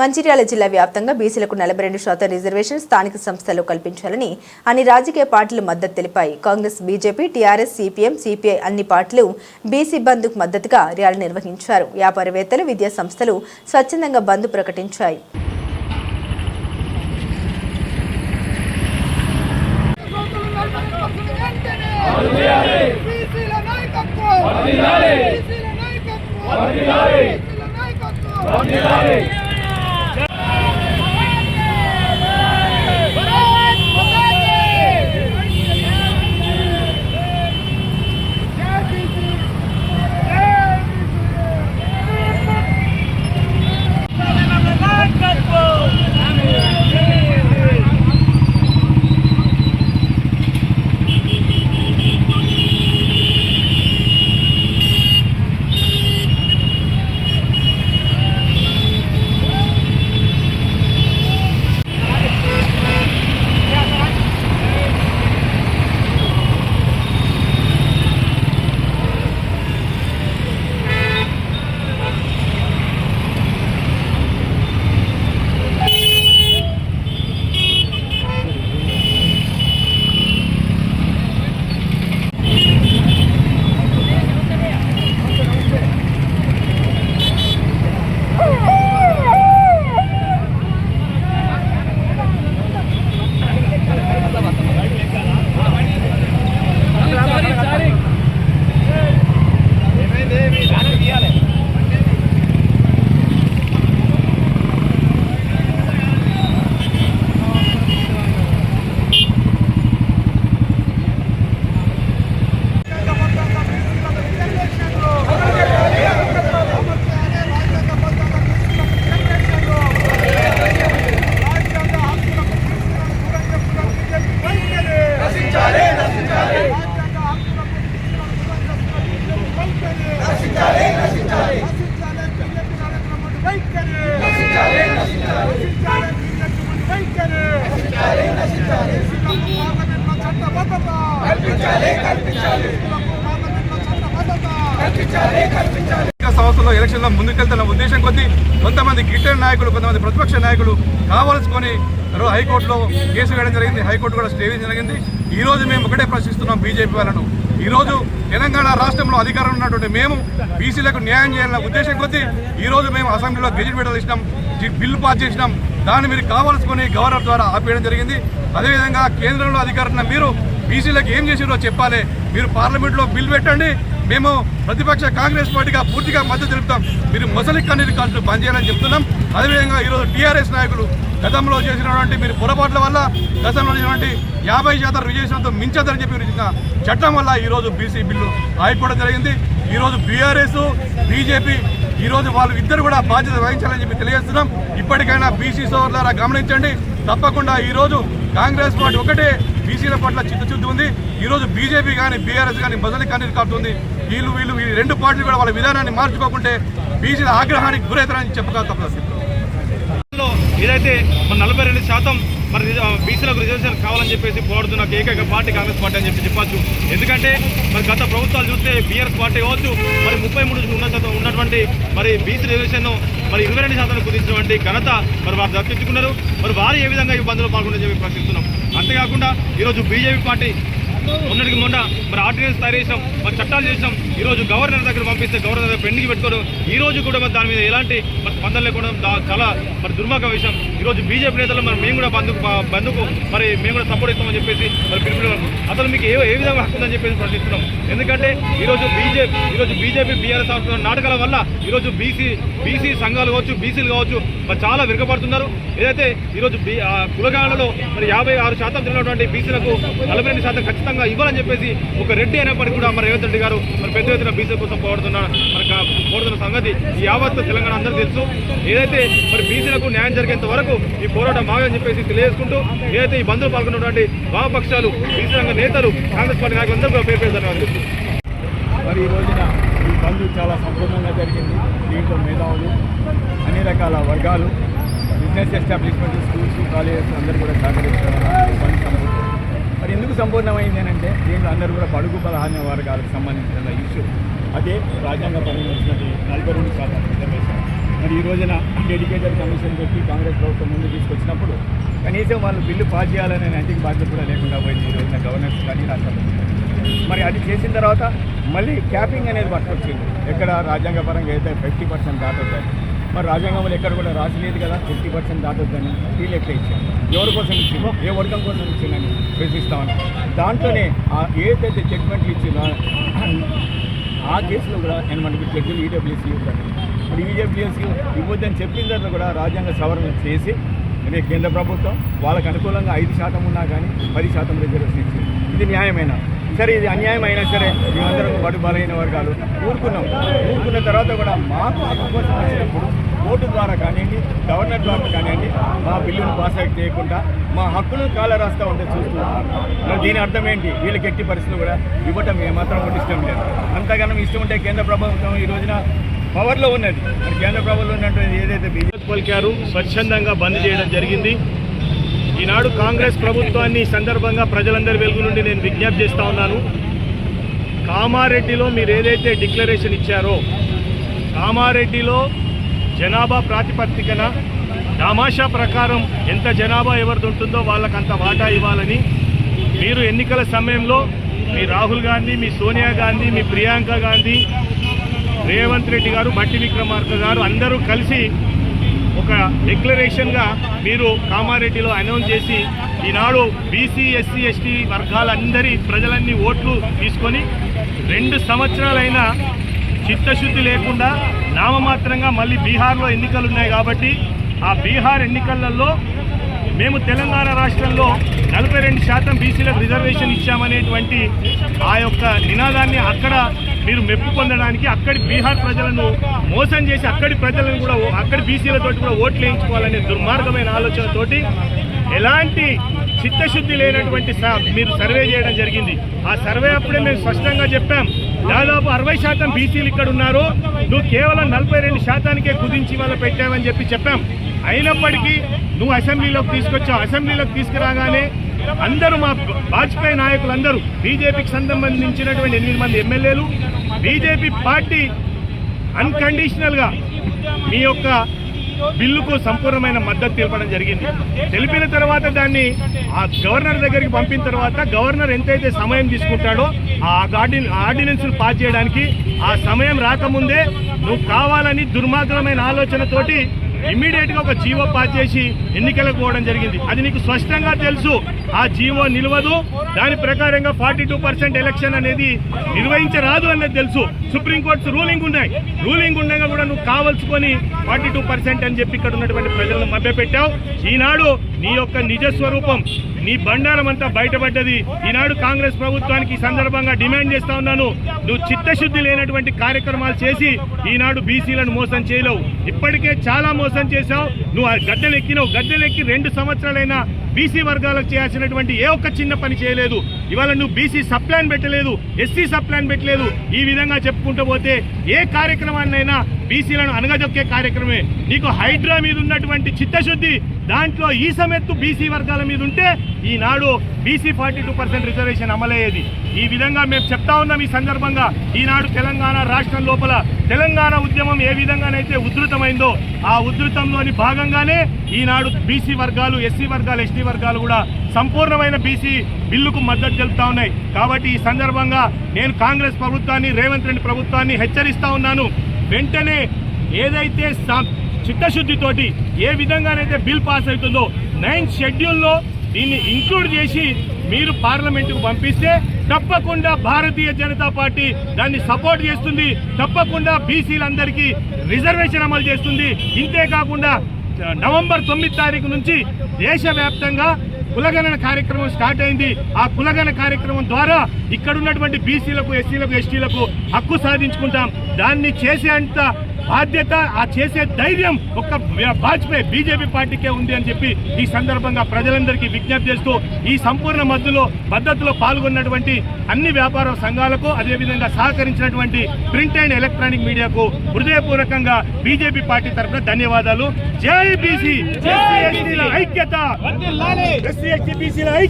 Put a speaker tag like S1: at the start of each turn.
S1: మంచిర్యాల జిల్లా వ్యాప్తంగా బీసీలకు నలభై రెండు శాతం రిజర్వేషన్ స్థానిక సంస్థల్లో కల్పించాలని అన్ని రాజకీయ పార్టీలు మద్దతు తెలిపాయి. Congress BJP TRS CPM CPI అన్ని పార్టీలు బీసీ బంద్కు మద్దతుగా ర్యాలీ నిర్వహించారు. వ్యాపారవేత్తలు విద్యా సంస్థలు స్వచ్ఛందంగా బంద్ ప్రకటించాయి.
S2: సంవత్సరంలో ముందుకెళ్తున్న ఉద్దేశం కొద్దీ కొంతమంది గిట్టని నాయకులు కొంతమంది ప్రతిపక్ష నాయకులు కావలసుకొని హైకోర్టులో కేసు వేయడం జరిగింది. హైకోర్టు కూడా స్టే జరిగింది. ఈ రోజు మేము ఒకటే ప్రశ్నిస్తున్నాం బీజేపీ వాళ్ళను. ఈరోజు తెలంగాణ రాష్ట్రంలో అధికారం ఉన్నటువంటి మేము బీసీలకు న్యాయం చేయాలన్న ఉద్దేశం కొద్దీ ఈరోజు మేము అసెంబ్లీలో గెజిట్ విడుదల ఇచ్చినాం బిల్లు పాస్ చేసినాం. దాన్ని మీరు కావాల్సుకొని గవర్నర్ ద్వారా ఆపేయడం జరిగింది. అదేవిధంగా కేంద్రంలో అధికారం మీరు బీసీలకు ఏం చేసిరో చెప్పాలి. మీరు పార్లమెంట్లో బిల్ పెట్టండి. మేము ప్రతిపక్ష కాంగ్రెస్ పార్టీగా పూర్తిగా మద్దతు తెలుపుతాం. మీరు మొసలి కన్నీరు కాల్చులు బంద్ చేయాలని చెప్తున్నాం. అదేవిధంగా ఈరోజు టీఆర్ఎస్ నాయకులు గతంలో చేసినటువంటి మీరు పొరపాట్ల వల్ల గతంలో చేసినటువంటి యాభై శాతం రిజర్వేషన్తో మించదని చెప్పి ఇచ్చిన చట్టం వల్ల ఈరోజు బీసీ బిల్లు ఆగిపోవడం జరిగింది. ఈరోజు బీఆర్ఎస్ బీజేపీ ఈరోజు వాళ్ళు ఇద్దరు కూడా బాధ్యత వహించాలని చెప్పి తెలియజేస్తున్నాం. ఇప్పటికైనా బీసీ సోదరులారా గమనించండి. తప్పకుండా ఈ రోజు కాంగ్రెస్ పార్టీ ఒకటే బీసీల పట్ల చిత్తశుద్ధి ఉంది. ఈ రోజు బీజేపీ కానీ బీఆర్ఎస్ కానీ బదలి కన్నీరు కాపుతుంది వీళ్ళు వీళ్ళు ఈ రెండు పార్టీలు కూడా వాళ్ళ విధానాన్ని మార్చుకోకుంటే బీసీల ఆగ్రహానికి గురవుతారని చెప్పక తప్పదు.
S3: ఏదైతే మన నలభై రెండు శాతం మరి బీసీలకు రిజర్వేషన్ కావాలని చెప్పేసి పోరాడుతున్న ఏకైక పార్టీ కాంగ్రెస్ పార్టీ అని చెప్పి చెప్పచ్చు. ఎందుకంటే మరి గత ప్రభుత్వాలు చూస్తే బీఆర్ఎస్ పార్టీ కావచ్చు మరి ముప్పై మూడు ఉన్నటువంటి మరి బీసీ రిజర్వేషన్ మరి ఇరవై రెండు శాతం కుదించినటువంటి ఘనత మరి వారు దక్కించుకున్నారు. మరి వారు ఏ విధంగా ఇబ్బందులు బంద్లో పాల్గొని చెప్పి ప్రశ్నిస్తున్నాం. అంతేకాకుండా ఈరోజు బీజేపీ పార్టీ మొన్నటికి మొన్న మరి ఆర్డినెన్స్ తయారు చేసినాం మరి చట్టాలు చేసినాం. ఈరోజు గవర్నర్ దగ్గర పంపిస్తే గవర్నర్ దగ్గర పెండింగ్ పెట్టుకోవడం ఈ రోజు కూడా మరి దాని మీద ఎలాంటి మరి స్పందన లేకుండా చాలా మరి దుర్మార్గ విషయం. ఈరోజు బీజేపీ నేతలు మరి మేము కూడా బంధుకు బంధుకు మరి మేము కూడా సపోర్ట్ ఇస్తామని చెప్పేసి మరి పిలుపు అసలు మీకు ఏ ఏ విధంగా హక్కు ఉందని చెప్పేసి ప్రశ్నిస్తున్నాం. ఎందుకంటే ఈరోజు బీజేపీ ఈరోజు బీజేపీ బీఆర్ఎస్ ఆడుతున్న నాటకాల వల్ల ఈరోజు బీసీ బీసీ సంఘాలు కావచ్చు బీసీలు కావచ్చు మరి చాలా విరగబడుతున్నారు ఏదైతే ఈరోజు బీ కులగాలలో మరి యాభై ఆరు శాతం తిన్నటువంటి బీసీలకు నలభై రెండు శాతం ఖచ్చితంగా ఇవ్వాలని చెప్పేసి ఒక రెడ్డి అయినప్పటికీ కూడా మరి రేవంత్ రెడ్డి గారు మరి పెద్ద ఎత్తున బీసీ కోసం పోరాడుతున్న మరి పోడుతున్న పోరాడుతున్న సంగతి ఈ యావత్ తెలంగాణ అందరూ తెలుసు. ఏదైతే మరి బీసీలకు న్యాయం జరిగేంత వరకు ఈ పోరాటం మాగని చెప్పేసి తెలియజేసుకుంటూ ఏదైతే ఈ బంధువులు పాల్గొన్నటువంటి వామపక్షాలు బీసీ రంగ నేతలు కాంగ్రెస్ పార్టీ నాయకులు అందరూ కూడా పేరు పేరు
S4: మరి ఈ రోజున ఈ బంధు చాలా సంపూర్ణంగా జరిగింది. దీంట్లో మేధావులు అన్ని రకాల వర్గాలు బిజినెస్ ఎస్టాబ్లిష్మెంట్ స్కూల్స్ కాలేజెస్ అందరూ కూడా సహకరించడం వల్ల ఈ బంద్ సంపూర్ణ మరి ఎందుకు సంపూర్ణమైంది అని అంటే దీంట్లో అందరూ కూడా పడుగు బలహాన్య వర్గాలకు సంబంధించిన ఇష్యూ. అదే రాజ్యాంగ పరిగణించినది నలభై రెండు శాతం రిజర్వేషన్. మరి ఈ రోజున డెడికేటెడ్ కమిషన్ పెట్టి కాంగ్రెస్ ప్రభుత్వం ముందు తీసుకొచ్చినప్పుడు కనీసం వాళ్ళు బిల్లు పాస్ చేయాలనే నైతిక బాధ్యత కూడా లేకుండా పోయింది ఈ రోజున గవర్నర్స్ కానీ రాష్ట్రం మరి అది చేసిన తర్వాత మళ్ళీ క్యాపింగ్ అనేది పట్టుకొచ్చింది. ఎక్కడ రాజ్యాంగపరంగా అయితే ఫిఫ్టీ పర్సెంట్ దాటవుతాయి మరి రాజ్యాంగంలో ఎక్కడ కూడా రాసలేదు కదా ఫిఫ్టీ పర్సెంట్ దాటొద్దని వీళ్ళు ఎట్లా ఇచ్చారు. ఎవరి కోసం ఇచ్చిందో ఏ వర్గం కోసం ఇచ్చిందని ప్రశ్నిస్తామని దాంట్లోనే ఆ ఏదైతే జడ్మెంట్లు ఇచ్చిందో ఆ కేసులో కూడా నేను మనకి జడ్జిలు ఈడబ్ల్యూసీ ఇవ్వండి మరి ఈడబ్ల్యూసీ ఇవ్వద్దని చెప్పిన తర్వాత కూడా రాజ్యాంగ సవరణ చేసి అదే కేంద్ర ప్రభుత్వం వాళ్ళకు అనుకూలంగా ఐదు శాతం ఉన్నా కానీ పది శాతం రిజర్వేషన్ ఇచ్చింది. ఇది న్యాయమైన? సరే ఇది అన్యాయం అయినా సరే మేమందరం బడు బలైన వర్గాలు. ఊరుకున్నాం. ఊరుకున్న తర్వాత కూడా మాకు హక్కు కోసం వచ్చినప్పుడు ఓటు ద్వారా కానివ్వండి గవర్నర్ ద్వారా కానివ్వండి మా బిల్లును పాస్ అవుట్ చేయకుండా మా హక్కులను కాల రాస్తా ఉంటే చూస్తున్నాం దీని అర్థం ఏంటి? వీళ్ళకి ఎట్టి పరిస్థితులు కూడా ఇవ్వటం ఏమాత్రం కూడా ఇష్టం లేదు. అంతగానం ఇష్టం ఉంటే కేంద్ర ప్రభుత్వం ఈ రోజున పవర్లో ఉన్నది. కేంద్ర ప్రభుత్వంలో ఉన్నటువంటి ఏదైతే బీజేపీ
S5: పలికారు స్వచ్ఛందంగా బంద్ చేయడం జరిగింది. ఈనాడు కాంగ్రెస్ ప్రభుత్వాన్ని సందర్భంగా ప్రజలందరి వెలుగు నుండి నేను విజ్ఞప్తి చేస్తా ఉన్నాను. కామారెడ్డిలో మీరు ఏదైతే డిక్లరేషన్ ఇచ్చారో కామారెడ్డిలో జనాభా ప్రాతిపదికన దామాషా ప్రకారం ఎంత జనాభా ఎవరిది ఉంటుందో వాళ్ళకంత అంత వాటా ఇవ్వాలని మీరు ఎన్నికల సమయంలో మీ రాహుల్ గాంధీ మీ సోనియా గాంధీ మీ ప్రియాంక గాంధీ రేవంత్ రెడ్డి గారు మట్టి విక్రమార్క గారు అందరూ కలిసి ఒక డిక్లరేషన్గా మీరు కామారెడ్డిలో అనౌన్స్ చేసి ఈనాడు బీసీ ఎస్సీ ఎస్టీ వర్గాలందరి ప్రజలన్నీ ఓట్లు తీసుకొని రెండు సంవత్సరాలైన చిత్తశుద్ధి లేకుండా నామమాత్రంగా మళ్ళీ బీహార్లో ఎన్నికలు ఉన్నాయి కాబట్టి ఆ బీహార్ ఎన్నికలలో మేము తెలంగాణ రాష్ట్రంలో నలభై రెండు శాతం బీసీలకు రిజర్వేషన్ ఇచ్చామనేటువంటి ఆ యొక్క నినాదాన్ని అక్కడ మీరు మెప్పు పొందడానికి అక్కడి బీహార్ ప్రజలను మోసం చేసి అక్కడి ప్రజలను కూడా అక్కడి బీసీలతోటి కూడా ఓట్లు వేయించుకోవాలనే దుర్మార్గమైన ఆలోచనతోటి ఎలాంటి చిత్తశుద్ధి లేనటువంటి మీరు సర్వే చేయడం జరిగింది. ఆ సర్వే అప్పుడే మేము స్పష్టంగా చెప్పాం. దాదాపు అరవై శాతం బీసీలు ఇక్కడ ఉన్నారు. నువ్వు కేవలం నలభై రెండు శాతానికే కుదించి వాళ్ళ పెట్టావని చెప్పి చెప్పాం. అయినప్పటికీ నువ్వు అసెంబ్లీలోకి తీసుకొచ్చావు. అసెంబ్లీలోకి తీసుకురాగానే అందరూ మా వాజ్పేయి నాయకులందరూ బీజేపీకి సంబంధించినటువంటి ఎనిమిది మంది ఎమ్మెల్యేలు బీజేపీ పార్టీ అన్కండిషనల్గా మీ యొక్క బిల్లుకు సంపూర్ణమైన మద్దతు తెలపడం జరిగింది. తెలిపిన తర్వాత దాన్ని ఆ గవర్నర్ దగ్గరికి పంపిన తర్వాత గవర్నర్ ఎంతైతే సమయం తీసుకుంటాడో ఆ ఆర్డిన ఆర్డినెన్స్ను పాస్ చేయడానికి ఆ సమయం రాకముందే నువ్వు కావాలని దుర్మార్గమైన ఆలోచనతోటి ఇమీడియట్గా ఒక జీవో పాస్ చేసి ఎన్నికలకు పోవడం జరిగింది. అది నీకు స్పష్టంగా తెలుసు. ఆ జీవో నిలవదు. దాని ప్రకారంగా ఫార్టీ టూ పర్సెంట్ ఎలక్షన్ అనేది నిర్వహించరాదు అనేది తెలుసు. సుప్రీంకోర్టు రూలింగ్ ఉన్నాయి. రూలింగ్ ఉండగా కూడా నువ్వు కావలసుకొని ఫార్టీ టూ పర్సెంట్ అని చెప్పి ఇక్కడ ఉన్నటువంటి ప్రజలను మభ్యపెట్టావు. ఈనాడు నీ యొక్క నిజ స్వరూపం నీ బండారం అంతా బయటపడ్డది. ఈనాడు కాంగ్రెస్ ప్రభుత్వానికి సందర్భంగా డిమాండ్ చేస్తా ఉన్నాను. నువ్వు చిత్తశుద్ధి లేనటువంటి కార్యక్రమాలు చేసి ఈనాడు బీసీలను మోసం చేయలేవు. ఇప్పటికే చాలా మోసం చేశావు. నువ్వు ఆ గద్దెనెక్కినావు రెండు సంవత్సరాలైనా బీసీ వర్గాలకు చేయాల్సినటువంటి ఏ ఒక్క చిన్న పని చేయలేదు. ఇవాళ నువ్వు బీసీ సప్లాన్ పెట్టలేదు ఎస్సీ సప్లాన్ పెట్టలేదు. ఈ విధంగా చెప్పుకుంటూ పోతే ఏ కార్యక్రమాన్నైనా బీసీలను అనగదొక్కే కార్యక్రమే. నీకు హైడ్రా మీద ఉన్నటువంటి చిత్తశుద్ధి దాంట్లో ఈ సమెత్తు బీసీ వర్గాల మీద ఉంటే ఈనాడు BC forty two percent reservation అమలయ్యేది. ఈ విధంగా మేము చెప్తా ఉన్నాం ఈ సందర్భంగా. ఈనాడు తెలంగాణ రాష్ట్రం లోపల తెలంగాణ ఉద్యమం ఏ విధంగానైతే ఉధృతమైందో ఆ ఉధృతంలోని భాగంగానే ఈనాడు బీసీ వర్గాలు ఎస్సీ వర్గాలు ఎస్టీ వర్గాలు కూడా సంపూర్ణమైన బీసీ బిల్లుకు మద్దతు తెలుపుతా ఉన్నాయి. కాబట్టి ఈ సందర్భంగా నేను కాంగ్రెస్ ప్రభుత్వాన్ని రేవంత్ రెడ్డి ప్రభుత్వాన్ని హెచ్చరిస్తా ఉన్నాను. వెంటనే ఏదైతే సా- చిత్తశుద్ధితోటి ఏ విధంగానైతే బిల్ పాస్ అవుతుందో నైన్త్ షెడ్యూల్లో దీన్ని ఇంక్లూడ్ చేసి మీరు పార్లమెంటుకు పంపిస్తే తప్పకుండా భారతీయ జనతా పార్టీ దాన్ని సపోర్ట్ చేస్తుంది. తప్పకుండా బీసీలందరికీ రిజర్వేషన్ అమలు చేస్తుంది. ఇంతే కాకుండా నవంబర్ తొమ్మిది తారీఖు నుంచి దేశవ్యాప్తంగా కులగణన కార్యక్రమం స్టార్ట్ అయింది. ఆ కులగణ కార్యక్రమం ద్వారా ఇక్కడ ఉన్నటువంటి బీసీలకు ఎస్సీలకు ఎస్టీలకు హక్కు సాధించుకుంటాం. దాన్ని చేసే అంత బాధ్యత ఆ చేసే ధైర్యం ఒక్క వాజ్పేయి బీజేపీ పార్టీకే ఉంది అని చెప్పి ఈ సందర్భంగా ప్రజలందరికీ విజ్ఞప్తి చేస్తూ ఈ సంపూర్ణ మద్దతులో పద్ధతిలో పాల్గొన్నటువంటి అన్ని వ్యాపార సంఘాలకు అదేవిధంగా సహకరించినటువంటి ప్రింట్ అండ్ ఎలక్ట్రానిక్ మీడియాకు హృదయపూర్వకంగా బీజేపీ పార్టీ తరఫున ధన్యవాదాలు. జై బీసీ ఐక్యత. ఎస్సీ ఎస్టీ బీసీల ఐక్యత.